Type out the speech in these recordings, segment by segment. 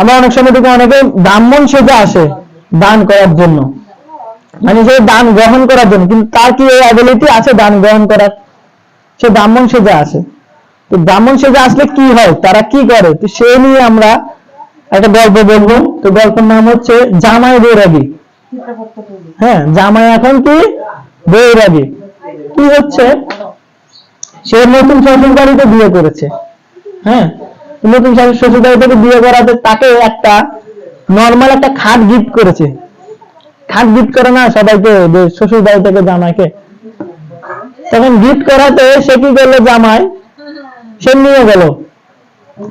আমরা অনেক সময় দেখি অনেকে ব্রাহ্মণ সেজে আসে দান করার জন্য। মানে সে দান গ্রহণ করার জন্য, কিন্তু তার কি এই অ্যাবিলিটি আছে দান গ্রহণ করার? সে ব্রাহ্মণ সেজে আসে। তো ব্রাহ্মণ সেজে আসলে কি হয়? তারা কি করে? তো সে নিয়ে আমরা একটা গল্প বলব। তো গল্পের নাম হচ্ছে জামাই বৈরাগী। হ্যাঁ জামাই এখন কি? বৈরাগী। কি হচ্ছে? সে নতুন শ্বশুর বাড়িতে বিয়ে করেছে। হ্যাঁ নতুন শ্বশুর শ্বশুর বাড়ি থেকে বিয়ে করাতে তাকে একটা নর্মাল একটা খাট গিফট করেছে। খাট গিফট করে না, সবাইকে, যে শ্বশুর বাড়ি থেকে জামাইকে। তখন গিফট করাতে সে কি করল জামাই? সে নিয়ে গেল।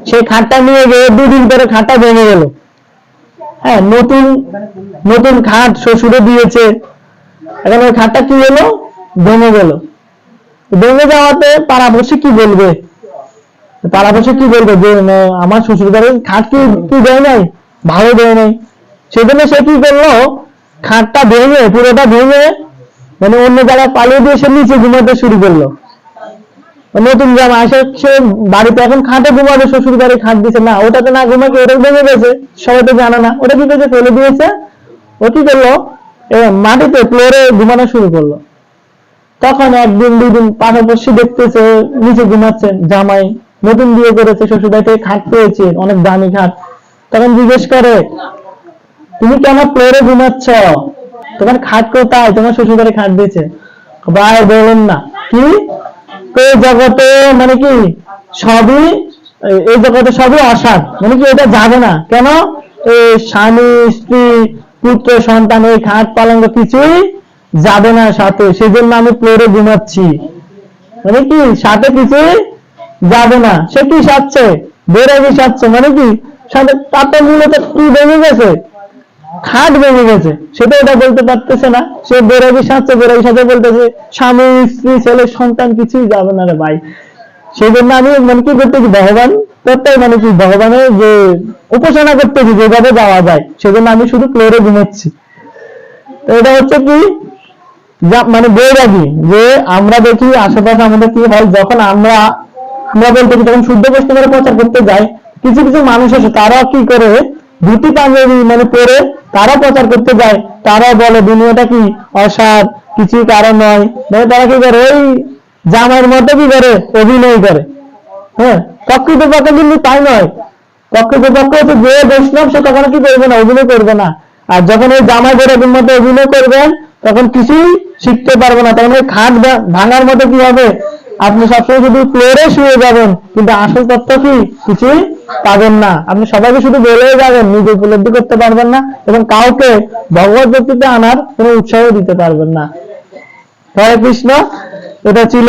সেই খাটটা নিয়ে গিয়ে দুদিন পরে খাটটা ভেঙে গেল। হ্যাঁ নতুন নতুন খাট শ্বশুরে দিয়েছে। এখন ওই খাটটা কি হলো? ভেঙে গেল। ভেঙে যাওয়াতে পাড়াপড়শি কি বলবে? পাড়াপড়শি কি বলবে? যে আমার শ্বশুর বাড়ির খাট কি কি দেয় নাই? ভালো দেয় নাই। সেজন্য সে কি করল? খাটটা ভেঙে, পুরোটা ভেঙে মানে অন্য জায়গায় পালিয়ে দিয়ে সে নিচে ঘুমাতে শুরু করল। নতুন জামা এসে সে বাড়িতে এখন খাটে ঘুমাবে শ্বশুর বাড়ি খাট দিছে। না, ওটাতে না ঘুমাকে ওটা ভেঙে গেছে। সবাই তো জানে না। ওটা কি করেছে? ফেলে দিয়েছে। ও কি করল? মাটিতে ফ্লোরে ঘুমানো শুরু করল। তখন একদিন, দুই দিন পাশাপাশি দেখতেছে, নিচে ঘুমাচ্ছে জামাই। নতুন বিয়ে করেছে শ্বশুর বাড়ি থেকে খাট পেয়েছে, অনেক দামি খাট। তখন জিজ্ঞেস করে, তুমি কেন ফ্লোরে ঘুমাচ্ছ? তোমার খাট কোথায়? তোমার শ্বশুর বাড়ি খাট দিয়েছে। ভাই, বলুন না। কি? জগতে মানে কি? সবই, এই- জগতে সবই অসাধ মানে কি এটা যাবে না? কেন? এই স্বামী, স্ত্রী, পুত্র, সন্তান, এই খাট পালঙ্ক কিছুই যাবে না সাথে। সেজন্য আমি ফ্লোরে ঘুমাচ্ছি। মানে কি? সাথে কিছুই যাবে না। সে কি সাচ্ছে বেরোবে সাচ্ছে মানে কি? সাথে তাতে মূলত কি ভেঙে গেছে? খাট ভেঙে গেছে। সেটা এটা বলতে পারতেছে না। সে বেরোবি সাথে বেরোবি সাথে বলতেছে, স্বামী, স্ত্রী, ছেলে, সন্তান কিছুই যাবে না রে ভাই। সেই জন্য আমি মানে কি করতেছি ভগবান করতেই মানে কি, ভগবানের যে উপাসনা করতেছি যেভাবে যাওয়া যায়, সেজন্য আমি শুধু ফ্লোরে ঘুমাচ্ছি তো এটা হচ্ছে কি মানে বৈরাগী যে আমরা দেখি আশেপাশে আমাদের কি হয়, যখন আমরা আমরা বলতে যখন শুদ্ধ বৈষ্ণবের প্রচার করতে যাই। কিছু কিছু মানুষ আছে, তারা কি করে? ধুতি পাঞ্জাবি মানে পরে তারা প্রচার করতে যায়। তারা বলে, দুনিয়াটা কি অসার কিছুই কারণ নয়। মানে তারা কি করে? ওই জামাইয়ের মধ্যে কি করে? অভিনয় করে। হ্যাঁ প্রকৃত পক্ষে কিন্তু তাই নয়। প্রকৃত পক্ষে হচ্ছে যে বৈষ্ণব, সে তখন কি করবে না, অভিনয় করবে না। আর যখন ওই জামাই বেরোবের মধ্যে অভিনয় করবেন, তখন কিছুই শিখতে পারবে না। তখন ওই খাট ভাঙার মধ্যে কি হবে? আপনি সবসময় শুধু প্লেয়ারে শুয়ে যাবেন, কিন্তু আসল তথ্য কি? কিছুই পাবেন না। আপনি সবাইকে শুধু বলে যাবেন, নিজে উপলব্ধি করতে পারবেন না এবং কাউকে ভগবত ভক্তিতে আনার কোনো উৎসাহ দিতে পারবেন না। হরে কৃষ্ণ, এটা ছিল